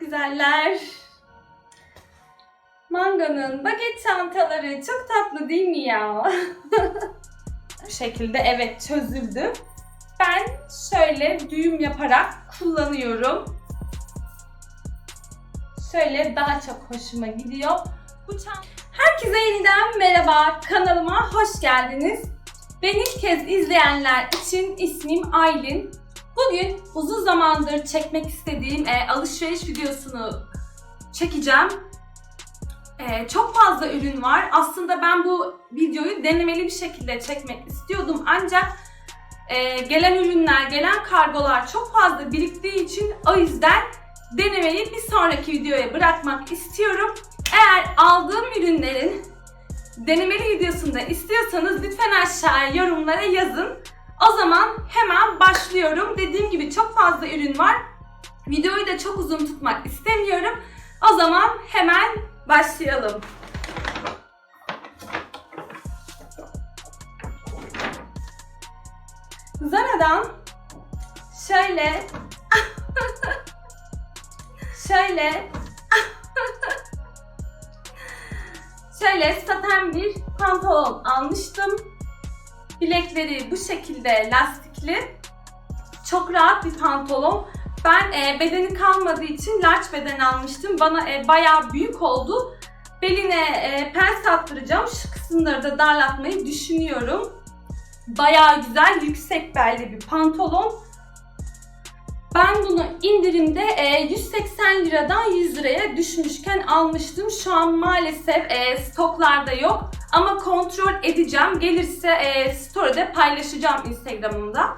güzeller. Manga'nın baget çantaları çok tatlı değil mi ya? Bu şekilde evet çözüldü. Ben şöyle düğüm yaparak kullanıyorum. Şöyle daha çok hoşuma gidiyor. Bu çanta... Herkese yeniden merhaba. Kanalıma hoş geldiniz. Beni ilk kez izleyenler için ismim Aylin. Bugün uzun zamandır çekmek istediğim e, alışveriş videosunu çekeceğim. E, çok fazla ürün var. Aslında ben bu videoyu denemeli bir şekilde çekmek istiyordum ancak e, gelen ürünler, gelen kargolar çok fazla biriktiği için o yüzden denemeyi bir sonraki videoya bırakmak istiyorum. Eğer aldığım ürünlerin denemeli videosunu da istiyorsanız lütfen aşağıya yorumlara yazın. O zaman hemen başlıyorum. Dediğim gibi çok fazla ürün var. Videoyu da çok uzun tutmak istemiyorum. O zaman hemen başlayalım. Zara'dan şöyle şöyle şöyle saten bir pantolon almıştım. Bilekleri bu şekilde lastikli. Çok rahat bir pantolon. Ben e, bedeni kalmadığı için large beden almıştım. Bana e, bayağı büyük oldu. Beline e, pens attıracağım. Şu kısımları da darlatmayı düşünüyorum. Bayağı güzel, yüksek belli bir pantolon. Ben bunu indirimde e, 180 liradan 100 liraya düşmüşken almıştım. Şu an maalesef e, stoklarda yok. Ama kontrol edeceğim. Gelirse e, story'de paylaşacağım Instagram'ımda.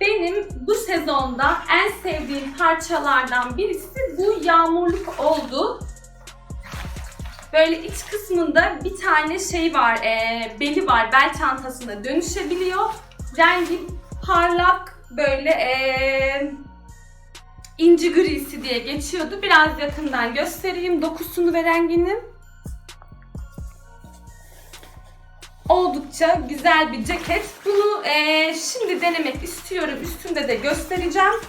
Benim bu sezonda en sevdiğim parçalardan birisi bu yağmurluk oldu. Böyle iç kısmında bir tane şey var, e, beli var, bel çantasına dönüşebiliyor. Rengi parlak, böyle e, inci grisi diye geçiyordu. Biraz yakından göstereyim dokusunu ve rengini. Oldukça güzel bir ceket. Bunu e, şimdi denemek istiyorum. Üstünde de göstereceğim.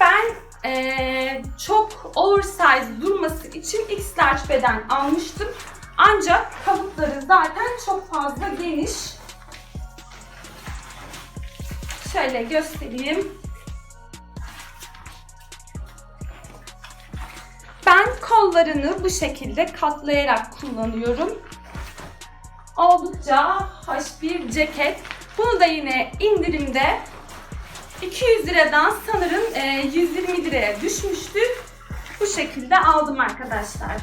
Ben e, çok oversize durması için X large beden almıştım. Ancak kalıpları zaten çok fazla geniş. Şöyle göstereyim. Ben kollarını bu şekilde katlayarak kullanıyorum. Oldukça hoş bir ceket. Bunu da yine indirimde 200 liradan sanırım e, 120 liraya düşmüştü. Bu şekilde aldım arkadaşlar.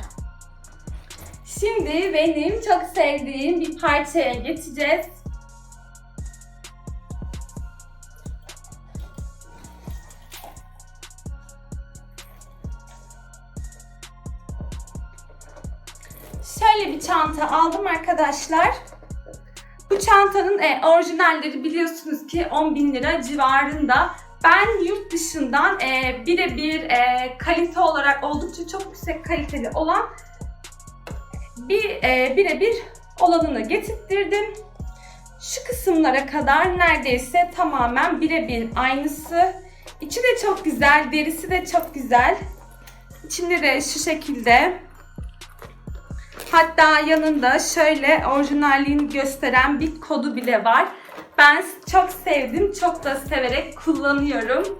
Şimdi benim çok sevdiğim bir parçaya geçeceğiz. Şöyle bir çanta aldım arkadaşlar. Bu çantanın e, orijinalleri biliyorsunuz ki 10 bin lira civarında. Ben yurt dışından e, birebir e, kalite olarak oldukça çok yüksek kaliteli olan bir e, birebir olanını getirttirdim. Şu kısımlara kadar neredeyse tamamen birebir aynısı. İçi de çok güzel, derisi de çok güzel. İçinde de şu şekilde Hatta yanında şöyle orijinalliğini gösteren bir kodu bile var. Ben çok sevdim, çok da severek kullanıyorum.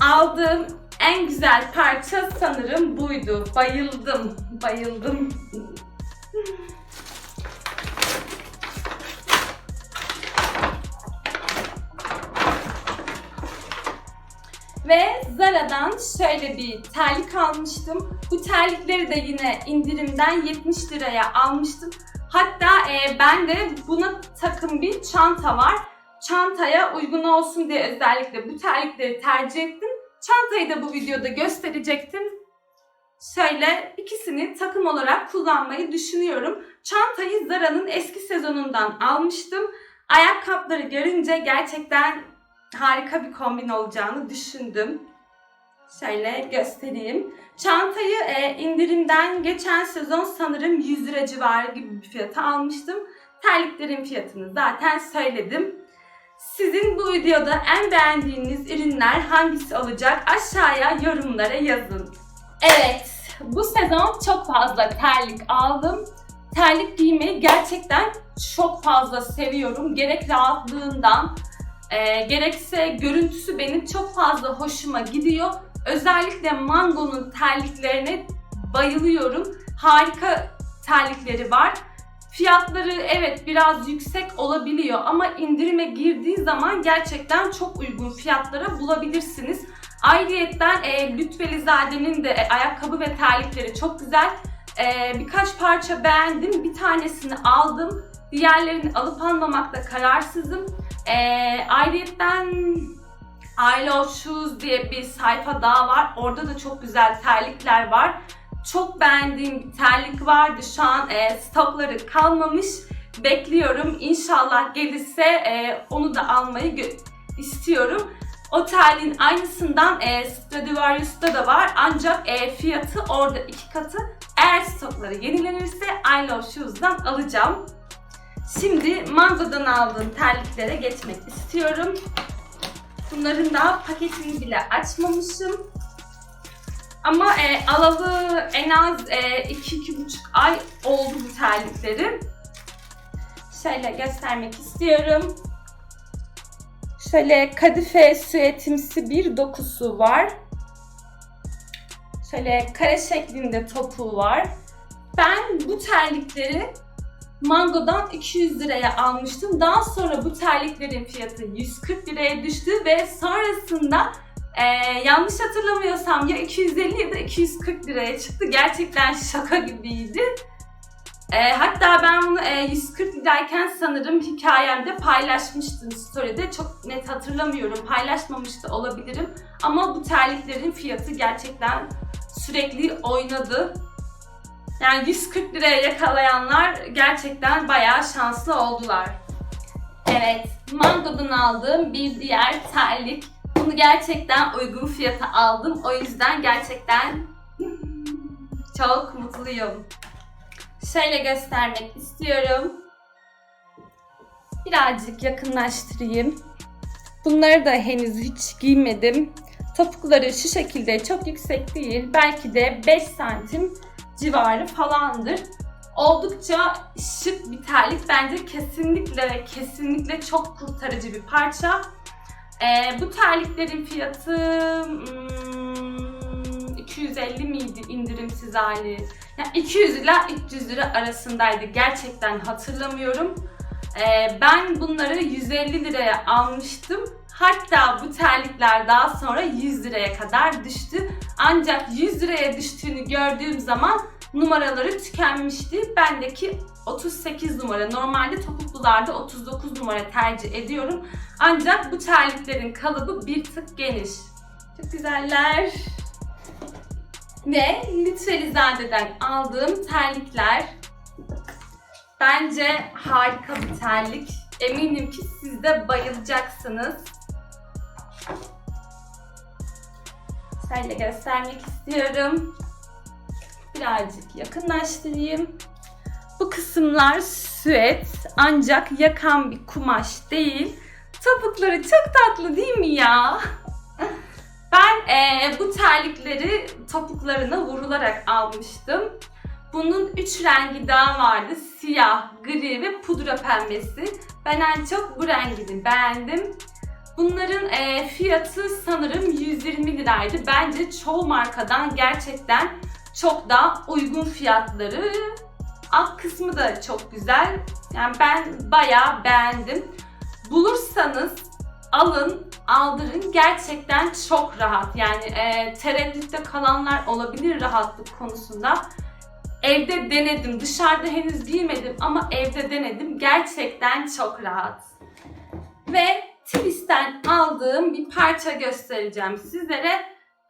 Aldığım en güzel parça sanırım buydu. Bayıldım, bayıldım. Ve Zara'dan şöyle bir terlik almıştım. Bu terlikleri de yine indirimden 70 liraya almıştım. Hatta e, ben de buna takım bir çanta var. Çantaya uygun olsun diye özellikle bu terlikleri tercih ettim. Çantayı da bu videoda gösterecektim. Şöyle ikisini takım olarak kullanmayı düşünüyorum. Çantayı Zara'nın eski sezonundan almıştım. Ayakkabıları görünce gerçekten harika bir kombin olacağını düşündüm. Şöyle göstereyim. Çantayı e, indirimden geçen sezon sanırım 100 lira civarı gibi bir fiyata almıştım. Terliklerin fiyatını zaten söyledim. Sizin bu videoda en beğendiğiniz ürünler hangisi olacak aşağıya yorumlara yazın. Evet, bu sezon çok fazla terlik aldım. Terlik giymeyi gerçekten çok fazla seviyorum. Gerek rahatlığından, e, gerekse görüntüsü benim çok fazla hoşuma gidiyor. Özellikle Mango'nun terliklerine bayılıyorum. Harika terlikleri var. Fiyatları evet biraz yüksek olabiliyor ama indirime girdiği zaman gerçekten çok uygun fiyatlara bulabilirsiniz. Ayrıyetten e, Lütfelizade'nin de e, ayakkabı ve terlikleri çok güzel. E, birkaç parça beğendim. Bir tanesini aldım. Diğerlerini alıp almamakta kararsızım. E, ayrıyetten I Love Shoes diye bir sayfa daha var. Orada da çok güzel terlikler var. Çok beğendiğim bir terlik vardı. Şu an e, stokları kalmamış. Bekliyorum. İnşallah gelirse e, onu da almayı istiyorum. O terliğin aynısından e, Stradivarius'ta da var. Ancak e, fiyatı orada iki katı. Eğer stokları yenilenirse I Love Shoes'dan alacağım. Şimdi Mango'dan aldığım terliklere geçmek istiyorum. Bunların daha paketini bile açmamışım. Ama e, alalı en az 2-2,5 ay oldu bu terlikleri. Şöyle göstermek istiyorum. Şöyle kadife süetimsi bir dokusu var. Şöyle kare şeklinde topuğu var. Ben bu terlikleri Mango'dan 200 liraya almıştım. Daha sonra bu terliklerin fiyatı 140 liraya düştü ve sonrasında e, yanlış hatırlamıyorsam ya 250 ya da 240 liraya çıktı. Gerçekten şaka gibiydi. E, hatta ben bunu e, 140 lirayken sanırım hikayemde paylaşmıştım story'de. Çok net hatırlamıyorum. Paylaşmamış da olabilirim. Ama bu terliklerin fiyatı gerçekten sürekli oynadı. Yani 140 liraya yakalayanlar gerçekten bayağı şanslı oldular. Evet, Mango'dan aldığım bir diğer terlik. Bunu gerçekten uygun fiyata aldım. O yüzden gerçekten çok mutluyum. Şöyle göstermek istiyorum. Birazcık yakınlaştırayım. Bunları da henüz hiç giymedim. Topukları şu şekilde çok yüksek değil. Belki de 5 santim civarı falandır. Oldukça şık bir terlik. Bence kesinlikle kesinlikle çok kurtarıcı bir parça. Ee, bu terliklerin fiyatı hmm, 250 miydi indirimsiz hali? Yani 200 ile 300 lira arasındaydı. Gerçekten hatırlamıyorum. Ee, ben bunları 150 liraya almıştım. Hatta bu terlikler daha sonra 100 liraya kadar düştü. Ancak 100 liraya düştüğünü gördüğüm zaman numaraları tükenmişti. Bendeki 38 numara. Normalde topuklularda 39 numara tercih ediyorum. Ancak bu terliklerin kalıbı bir tık geniş. Çok güzeller. Ve Lütfelizade'den aldığım terlikler. Bence harika bir terlik. Eminim ki siz de bayılacaksınız. Şöyle göstermek istiyorum. Birazcık yakınlaştırayım. Bu kısımlar süet ancak yakan bir kumaş değil. Topukları çok tatlı değil mi ya? Ben e, bu terlikleri topuklarına vurularak almıştım. Bunun üç rengi daha vardı. Siyah, gri ve pudra pembesi. Ben en çok bu rengini beğendim. Bunların e, fiyatı sanırım 120 liraydı. Bence çoğu markadan gerçekten çok daha uygun fiyatları. Alt kısmı da çok güzel. Yani ben bayağı beğendim. Bulursanız alın, aldırın. Gerçekten çok rahat. Yani e, tereddütte kalanlar olabilir rahatlık konusunda. Evde denedim. Dışarıda henüz giymedim ama evde denedim. Gerçekten çok rahat. Ve Twist'ten aldığım bir parça göstereceğim sizlere.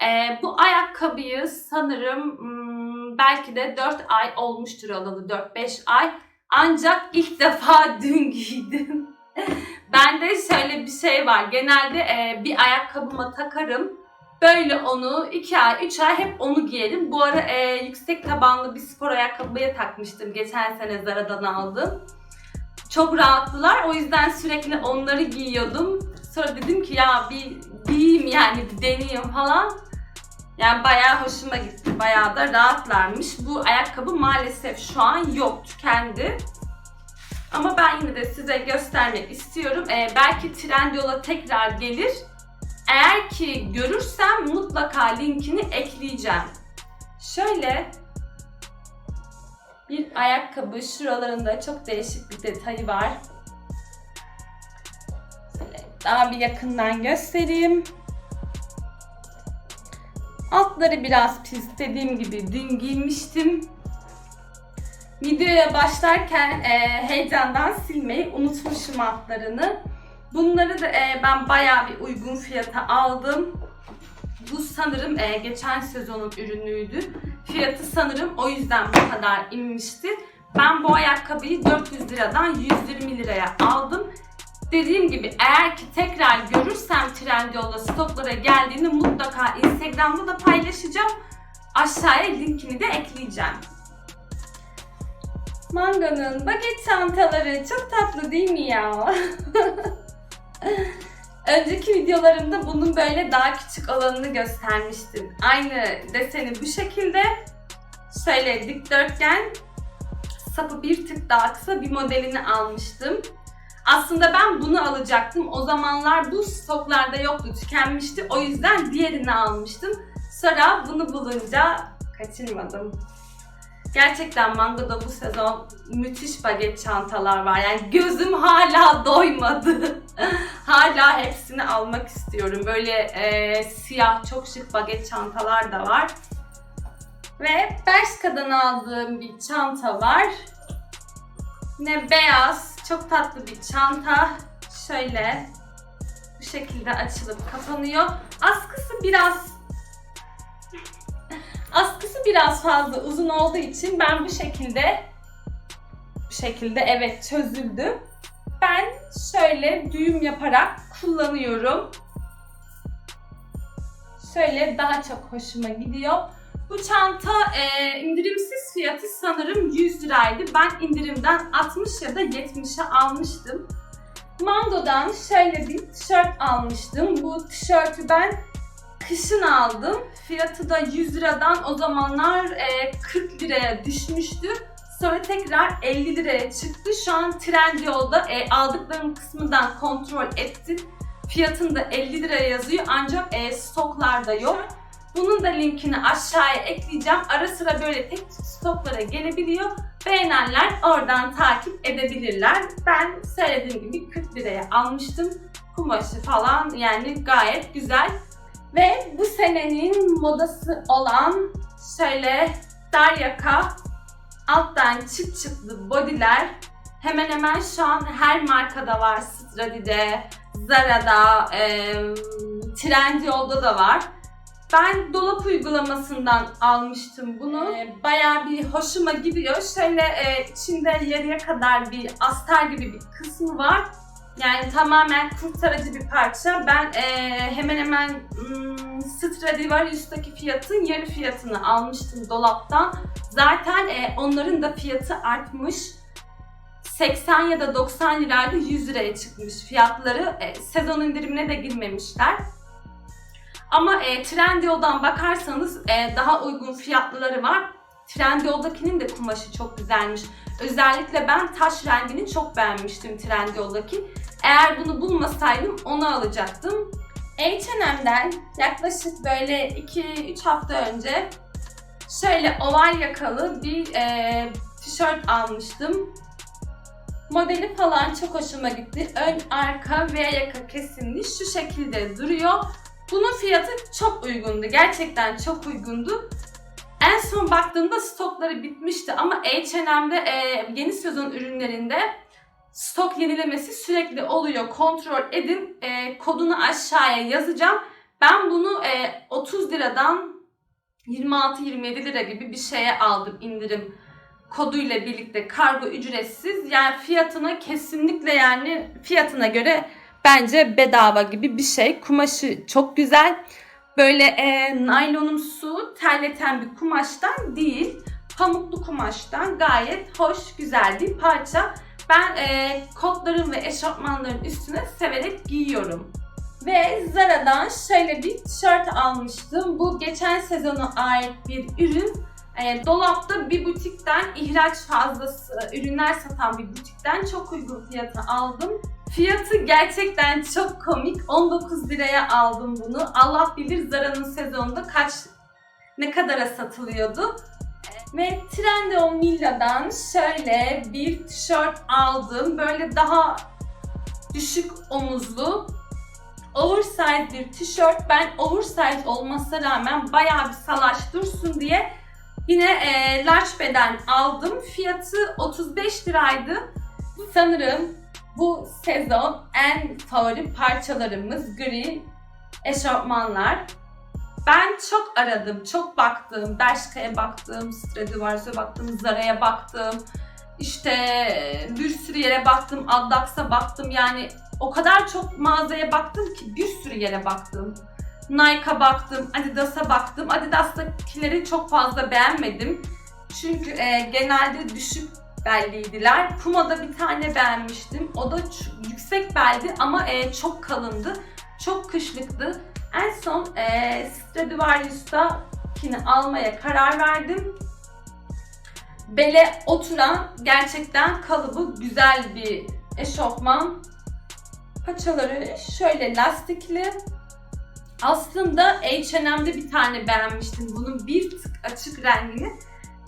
Ee, bu ayakkabıyı sanırım hmm, belki de 4 ay olmuştur alalı 4-5 ay. Ancak ilk defa dün giydim. Bende şöyle bir şey var. Genelde e, bir ayakkabıma takarım. Böyle onu 2 ay 3 ay hep onu giyerim. Bu ara e, yüksek tabanlı bir spor ayakkabıya takmıştım. Geçen sene Zara'dan aldım. Çok rahattılar. O yüzden sürekli onları giyiyordum. Sonra dedim ki ya bir giyeyim yani bir deneyeyim falan. Yani bayağı hoşuma gitti. Bayağı da rahatlarmış. Bu ayakkabı maalesef şu an yok. Tükendi. Ama ben yine de size göstermek istiyorum. Ee, belki Trendyol'a tekrar gelir. Eğer ki görürsem mutlaka linkini ekleyeceğim. Şöyle bir ayakkabı. Şuralarında çok değişik bir detayı var. Daha bir yakından göstereyim. Altları biraz pis. Dediğim gibi dün giymiştim. Videoya başlarken e, heyecandan silmeyi unutmuşum altlarını. Bunları da e, ben bayağı bir uygun fiyata aldım. Bu sanırım e, geçen sezonun ürünüydü. Fiyatı sanırım o yüzden bu kadar inmişti. Ben bu ayakkabıyı 400 liradan 120 liraya aldım. Dediğim gibi eğer ki tekrar görürsem Trendyol'da stoklara geldiğini mutlaka Instagram'da da paylaşacağım. Aşağıya linkini de ekleyeceğim. Manga'nın baget çantaları çok tatlı değil mi ya? Önceki videolarımda bunun böyle daha küçük olanını göstermiştim. Aynı deseni bu şekilde. Şöyle dikdörtgen sapı bir tık daha kısa bir modelini almıştım. Aslında ben bunu alacaktım. O zamanlar bu stoklarda yoktu, tükenmişti. O yüzden diğerini almıştım. Sonra bunu bulunca kaçırmadım. Gerçekten Mango'da bu sezon müthiş baget çantalar var. Yani gözüm hala doymadı. hala hepsini almak istiyorum. Böyle e, siyah çok şık baget çantalar da var. Ve Bershka'dan aldığım bir çanta var. Yine beyaz, çok tatlı bir çanta. Şöyle bu şekilde açılıp kapanıyor. Askısı biraz askısı biraz fazla uzun olduğu için ben bu şekilde bu şekilde evet çözüldü. Ben şöyle düğüm yaparak kullanıyorum. Şöyle daha çok hoşuma gidiyor. Bu çanta e, indirimsiz fiyatı sanırım 100 liraydı. Ben indirimden 60 ya da 70'e almıştım. Mango'dan şöyle bir tişört almıştım. Bu tişörtü ben kışın aldım. Fiyatı da 100 liradan o zamanlar e, 40 liraya düşmüştü. Sonra tekrar 50 liraya çıktı. Şu an Trendyol'da e, aldıklarım kısmından kontrol ettim. Fiyatında 50 liraya yazıyor ancak e, stoklarda yok. Bunun da linkini aşağıya ekleyeceğim. Ara sıra böyle tek stoklara gelebiliyor. Beğenenler oradan takip edebilirler. Ben söylediğim gibi 40 liraya almıştım. Kumaşı falan yani gayet güzel. Ve bu senenin modası olan şöyle dar yaka, alttan çıt çıtlı bodyler hemen hemen şu an her markada var. Stradi'de, Zara'da, e, Trendyol'da da var. Ben dolap uygulamasından almıştım bunu. Ee, bayağı bir hoşuma gidiyor. Şöyle e, içinde yarıya kadar bir astar gibi bir kısmı var. Yani tamamen kurtarıcı bir parça. Ben e, hemen hemen hmm, Stradivarius'taki fiyatın yarı fiyatını almıştım dolaptan. Zaten e, onların da fiyatı artmış. 80 ya da 90 liraydı 100 liraya çıkmış fiyatları. E, sezon indirimine de girmemişler. Ama e, Trendyol'dan bakarsanız e, daha uygun fiyatları var. Trendyol'dakinin de kumaşı çok güzelmiş. Özellikle ben taş rengini çok beğenmiştim Trendyol'daki. Eğer bunu bulmasaydım onu alacaktım. H&M'den yaklaşık böyle 2-3 hafta önce şöyle oval yakalı bir e, tişört almıştım. Modeli falan çok hoşuma gitti. Ön, arka ve yaka kesimli şu şekilde duruyor. Bunun fiyatı çok uygundu. Gerçekten çok uygundu. En son baktığımda stokları bitmişti ama H&M'de e, yeni sezon ürünlerinde stok yenilemesi sürekli oluyor. Kontrol edin. E, kodunu aşağıya yazacağım. Ben bunu e, 30 liradan 26-27 lira gibi bir şeye aldım indirim koduyla birlikte kargo ücretsiz. Yani fiyatına kesinlikle yani fiyatına göre bence bedava gibi bir şey. Kumaşı çok güzel. Böyle e, naylonumsu terleten bir kumaştan değil. Pamuklu kumaştan gayet hoş, güzel bir parça. Ben e, kotların ve eşofmanların üstüne severek giyiyorum. Ve Zara'dan şöyle bir tişört almıştım. Bu geçen sezona ait bir ürün. E, dolapta bir butikten ihraç fazlası ürünler satan bir butikten çok uygun fiyata aldım. Fiyatı gerçekten çok komik. 19 liraya aldım bunu. Allah bilir Zara'nın sezonunda kaç ne kadara satılıyordu. Ve Trendyol Milla'dan şöyle bir tişört aldım. Böyle daha düşük omuzlu oversize bir tişört. Ben oversize olmasına rağmen bayağı bir salaş dursun diye yine e, large beden aldım. Fiyatı 35 liraydı. Sanırım bu sezon en favori parçalarımız gri eşofmanlar. Ben çok aradım, çok baktım. Bershka'ya baktım, Stradivarius'a baktım, Zara'ya baktım. İşte bir sürü yere baktım, Addax'a baktım. Yani o kadar çok mağazaya baktım ki bir sürü yere baktım. Nike'a baktım, Adidas'a baktım. Adidas'takileri çok fazla beğenmedim. Çünkü e, genelde düşük belliydiler. Puma'da bir tane beğenmiştim. O da yüksek beldi ama e, çok kalındı. Çok kışlıktı. En son e, Stradivarius'takini almaya karar verdim. Bele oturan gerçekten kalıbı güzel bir eşofman. Paçaları şöyle lastikli. Aslında H&M'de bir tane beğenmiştim. Bunun bir tık açık rengini.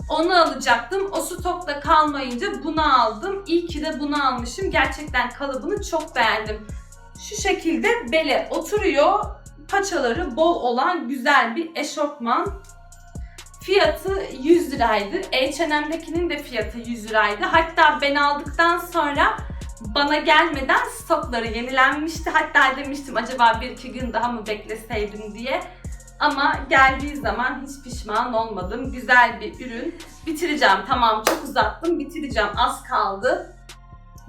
Onu alacaktım. O stokta kalmayınca bunu aldım. İyi ki de bunu almışım. Gerçekten kalıbını çok beğendim. Şu şekilde bele oturuyor. Paçaları bol olan güzel bir eşofman. Fiyatı 100 liraydı. H&M'dekinin de fiyatı 100 liraydı. Hatta ben aldıktan sonra bana gelmeden stokları yenilenmişti. Hatta demiştim acaba bir iki gün daha mı bekleseydim diye. Ama geldiği zaman hiç pişman olmadım. Güzel bir ürün. Bitireceğim. Tamam çok uzattım. Bitireceğim. Az kaldı.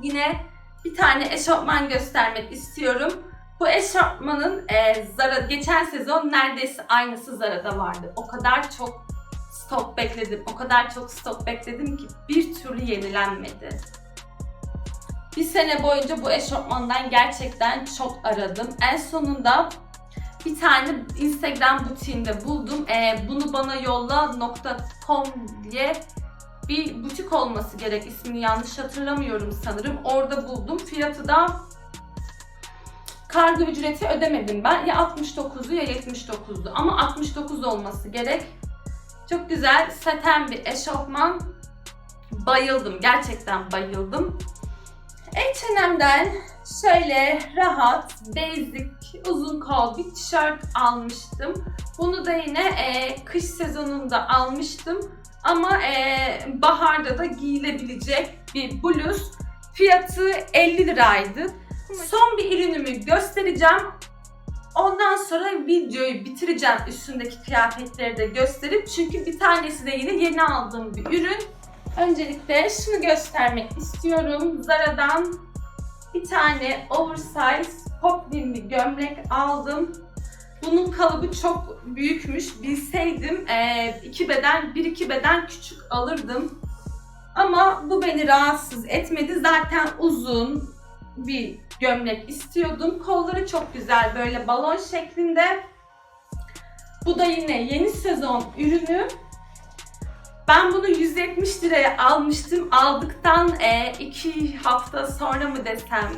Yine bir tane eşofman göstermek istiyorum. Bu eşofmanın e, Zara geçen sezon neredeyse aynısı Zara'da vardı. O kadar çok stok bekledim. O kadar çok stok bekledim ki bir türlü yenilenmedi. Bir sene boyunca bu eşofmandan gerçekten çok aradım. En sonunda bir tane Instagram butiğinde buldum. Ee, bunu bana yolla.com diye bir butik olması gerek. İsmini yanlış hatırlamıyorum sanırım. Orada buldum. Fiyatı da kargo ücreti ödemedim ben. Ya 69'u ya 79'du. Ama 69 olması gerek. Çok güzel saten bir eşofman. Bayıldım. Gerçekten bayıldım. H&M'den şöyle rahat, basic, uzun kol bir tişört almıştım. Bunu da yine e, kış sezonunda almıştım. Ama e, baharda da giyilebilecek bir bluz. Fiyatı 50 liraydı. Son bir ürünümü göstereceğim. Ondan sonra videoyu bitireceğim üstündeki kıyafetleri de gösterip. Çünkü bir tanesi de yine yeni aldığım bir ürün. Öncelikle şunu göstermek istiyorum. Zara'dan bir tane oversize poplin bir gömlek aldım. Bunun kalıbı çok büyükmüş. Bilseydim e, iki beden, bir iki beden küçük alırdım. Ama bu beni rahatsız etmedi. Zaten uzun bir gömlek istiyordum. Kolları çok güzel böyle balon şeklinde. Bu da yine yeni sezon ürünü. Ben bunu 170 liraya almıştım. Aldıktan 2 e, hafta sonra mı desem,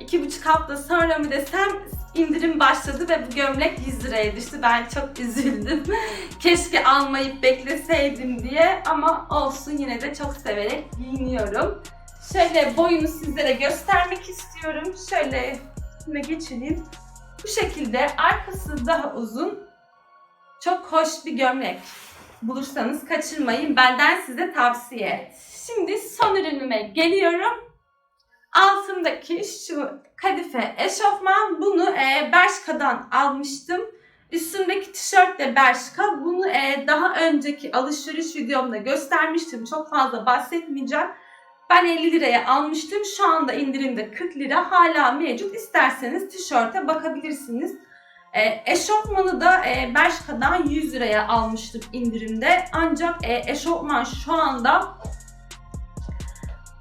iki buçuk hafta sonra mı desem indirim başladı ve bu gömlek 100 liraya düştü. Ben çok üzüldüm. Keşke almayıp bekleseydim diye ama olsun yine de çok severek giyiniyorum. Şöyle boyunu sizlere göstermek istiyorum. Şöyle üstüne geçireyim. Bu şekilde arkası daha uzun. Çok hoş bir gömlek bulursanız kaçırmayın. Benden size tavsiye. Şimdi son ürünüme geliyorum. Altındaki şu kadife eşofman. Bunu e, Bershka'dan almıştım. Üstündeki tişört de Bershka. Bunu e, daha önceki alışveriş videomda göstermiştim. Çok fazla bahsetmeyeceğim. Ben 50 liraya almıştım. Şu anda indirimde 40 lira hala mevcut. İsterseniz tişörte bakabilirsiniz. E, eşofmanı da e, Bershka'dan 100 liraya almıştım indirimde. Ancak e, eşofman şu anda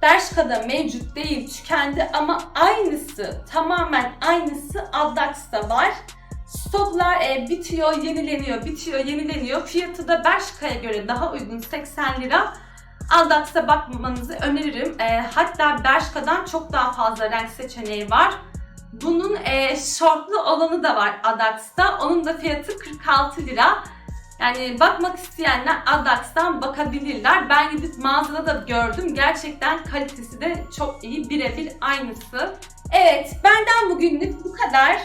Bershka'da mevcut değil, tükendi ama aynısı, tamamen aynısı Addax'ta var. Stoklar e, bitiyor, yenileniyor, bitiyor, yenileniyor. Fiyatı da Bershka'ya göre daha uygun 80 lira. Addax'a bakmanızı öneririm. E, hatta Bershka'dan çok daha fazla renk seçeneği var. Bunun e, şortlu olanı da var Addax'ta. Onun da fiyatı 46 lira. Yani bakmak isteyenler Addax'tan bakabilirler. Ben gidip mağazada da gördüm. Gerçekten kalitesi de çok iyi. Birebir aynısı. Evet, benden bugünlük bu kadar.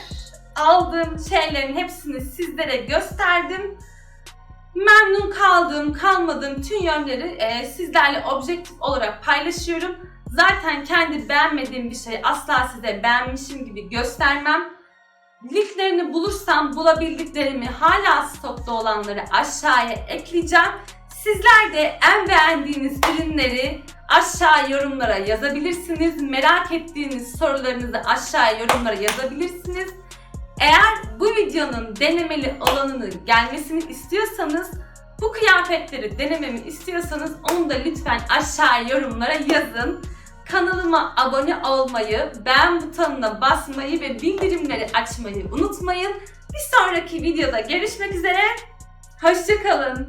Aldığım şeylerin hepsini sizlere gösterdim. Memnun kaldığım, kalmadığım tüm yönleri e, sizlerle objektif olarak paylaşıyorum. Zaten kendi beğenmediğim bir şey asla size beğenmişim gibi göstermem. Linklerini bulursam bulabildiklerimi hala stokta olanları aşağıya ekleyeceğim. Sizler de en beğendiğiniz ürünleri aşağı yorumlara yazabilirsiniz. Merak ettiğiniz sorularınızı aşağı yorumlara yazabilirsiniz. Eğer bu videonun denemeli olanını gelmesini istiyorsanız bu kıyafetleri denememi istiyorsanız onu da lütfen aşağı yorumlara yazın. Kanalıma abone olmayı, beğen butonuna basmayı ve bildirimleri açmayı unutmayın. Bir sonraki videoda görüşmek üzere. Hoşçakalın.